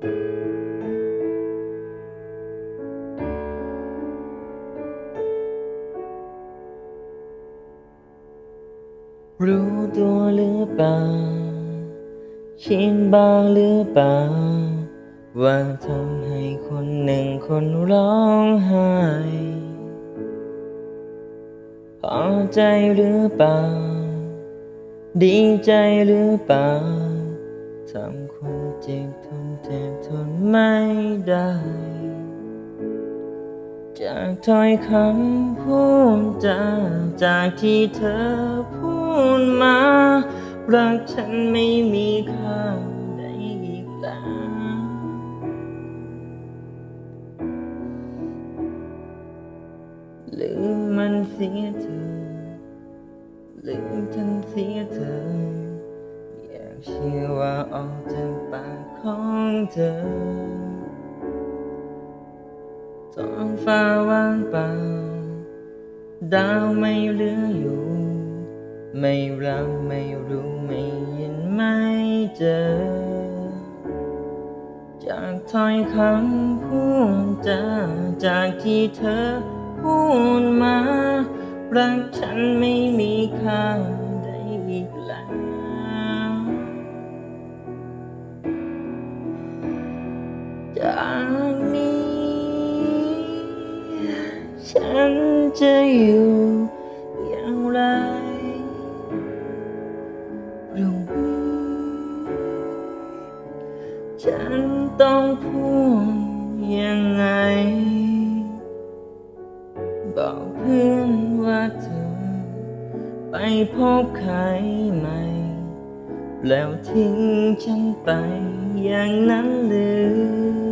รู้ตัวหรือเปล่าชินบ้างหรือเปล่า ว่าทำให้คนหนึ่งคนร้องไห้พอใจหรือเปล่า ดีใจหรือเปล่า ทำคนเจ็บทนเจ็บทนไม่ได้ จากถ้อยคำพูดจาจากที่เธอพูดมา รักฉันไม่มีค่าได้อีกแล้วลืมมันเสียเธอลืมฉันเสียเธอ เชื่อว่าออกจากปากของเธอท้องฟ้าว่างเปล่า ดาวไม่เหลืออยู่ ไม่รับไม่รู้ไม่เห็นไม่เจอ จากถ้อยคำพูดจาจากที่เธอพูดมา รักฉันไม่มีค่า ฉันจะอยู่อย่างไรพรุ่งนี้ฉันต้องพูดยังไง บอกเพื่อนว่าเธอไปพบใครใหม่ แล้วทิ้งฉันไปอย่างนั้นเลย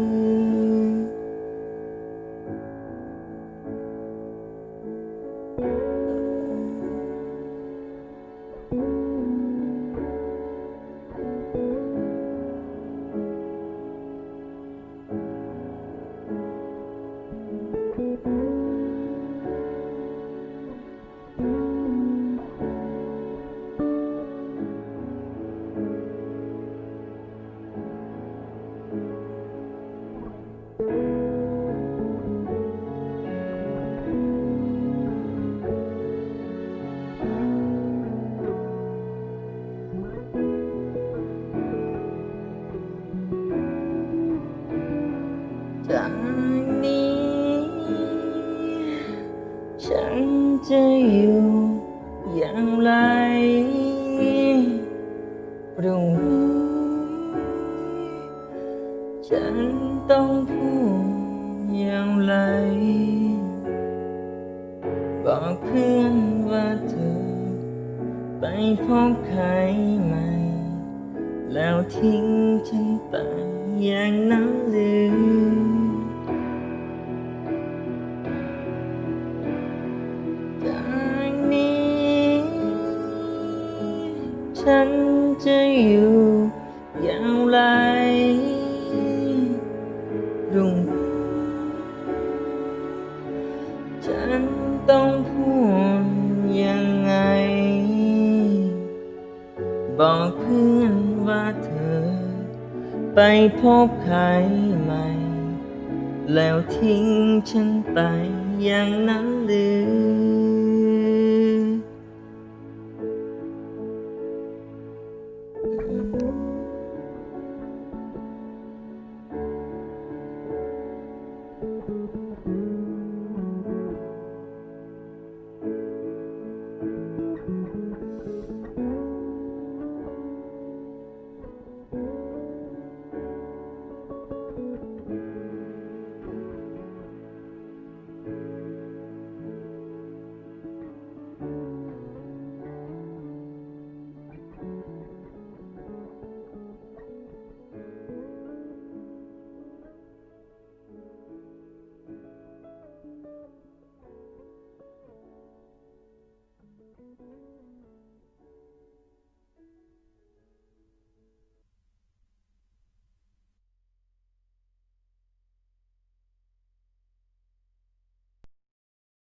ฉันจะอยู่อย่างไรพรุ่งนี้ฉันต้องพูดอย่างไร บอกเพื่อนว่าเธอ ไปพบใครใหม่ แล้วทิ้งฉันไปอย่างนั้นเลย อยู่อย่างไรรุ่งฉันต้องพูดยังไง บอกเพื่อนว่าเธอ ไปพบใครใหม่ แล้วทิ้งฉันไปอย่างนั้นหรือ